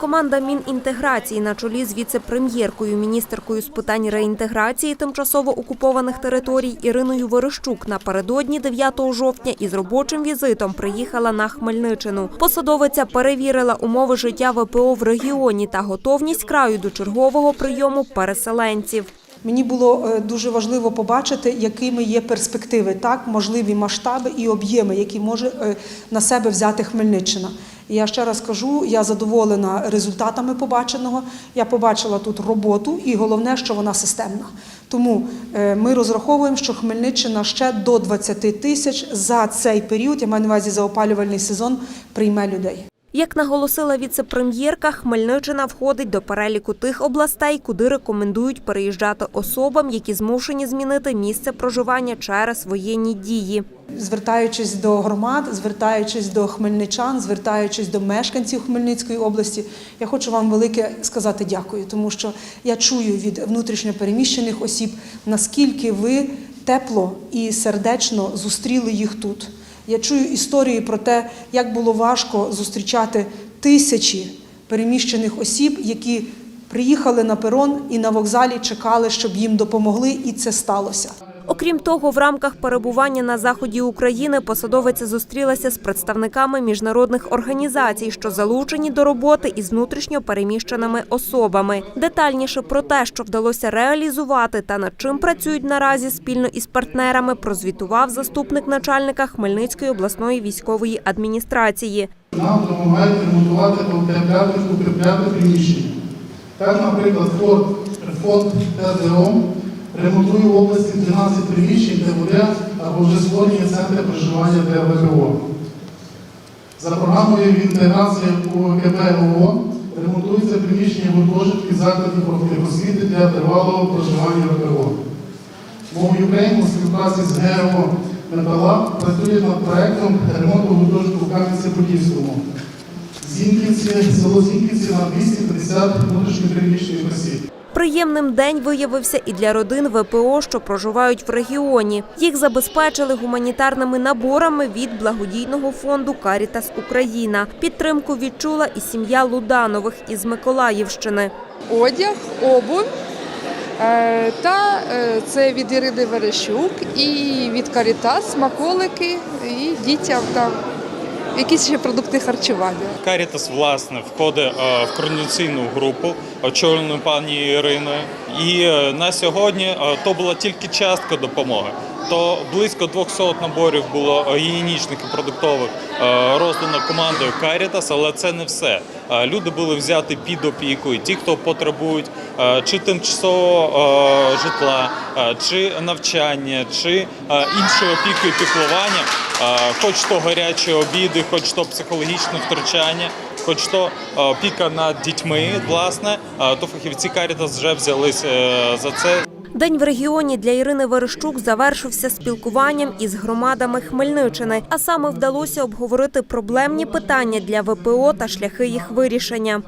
Команда Мінінтеграції на чолі з віце-прем'єркою, міністеркою з питань реінтеграції тимчасово окупованих територій Іриною Верещук напередодні 9 жовтня із робочим візитом приїхала на Хмельниччину. Посадовиця перевірила умови життя ВПО в регіоні та готовність краю до чергового прийому переселенців. Мені було е, дуже важливо побачити, якими є перспективи, так можливі масштаби і об'єми, які може е, на себе взяти Хмельниччина. Я ще раз кажу, я задоволена результатами побаченого. Я побачила тут роботу, і головне, що вона системна. Тому е, ми розраховуємо, що Хмельниччина ще до 20 тисяч за цей період, я маю на увазі за опалювальний сезон, прийме людей. Як наголосила віце-прем'єрка, Хмельниччина входить до переліку тих областей, куди рекомендують переїжджати особам, які змушені змінити місце проживання через воєнні дії. Звертаючись до громад, звертаючись до хмельничан, звертаючись до мешканців Хмельницької області, я хочу вам велике сказати дякую, тому що я чую від внутрішньопереміщених осіб, наскільки ви тепло і сердечно зустріли їх тут. Я чую історії про те, як було важко зустрічати тисячі переміщених осіб, які приїхали на перон і на вокзалі чекали, щоб їм допомогли, і це сталося. Окрім того, в рамках перебування на заході України посадовиця зустрілася з представниками міжнародних організацій, що залучені до роботи із внутрішньо переміщеними особами. Детальніше про те, що вдалося реалізувати та над чим працюють наразі спільно із партнерами, прозвітував заступник начальника Хмельницької обласної військової адміністрації. Нам допомагають ремонтувати та укріпляти, приміщення. Так, наприклад, фонд ТЗО ремонтує в області 12 приміщень, де буде або вже створені центри проживання для ВПО. За програмою інтеграції УКП ООН ремонтується приміщення гуртожитків закладів профтехосвіти для тривалого проживання ВПО. Мов Ukraine у співпраці з ГРО Металаб працює над проектом ремонту гуртожитку в Кам'янці-Подільському. Зінківці, село Зінківці на 250 внутрішньопереміщених осіб. Приємним день виявився і для родин ВПО, що проживають в регіоні. Їх забезпечили гуманітарними наборами від благодійного фонду Карітас Україна. Підтримку відчула і сім'я Луданових із Миколаївщини. одяг, обувь. Е, Та е, це від Ірини Верещук і від Карітас, смаколики і дітям там якісь ще продукти харчування. Карітас власне входить е, в координаційну групу, очолену пані Іриною. І е, на сьогодні е, то була тільки частка допомоги. То близько 200 наборів було е, гігієнічних і продуктових е, роздано командою Карітас, але це не все. Е, Люди були взяти під опіку, і ті, хто потребують е, чи тимчасового е, житла, е, чи навчання, чи е, іншої опіки і піклування, е, хоч то гарячі обіди, хоч то психологічне втручання, хоч то е, опіка над дітьми, власне, е, то фахівці Карітас вже взялись е, за це. День в регіоні для Ірини Верещук завершився спілкуванням із громадами Хмельниччини, а саме вдалося обговорити проблемні питання для ВПО та шляхи їх вирішення.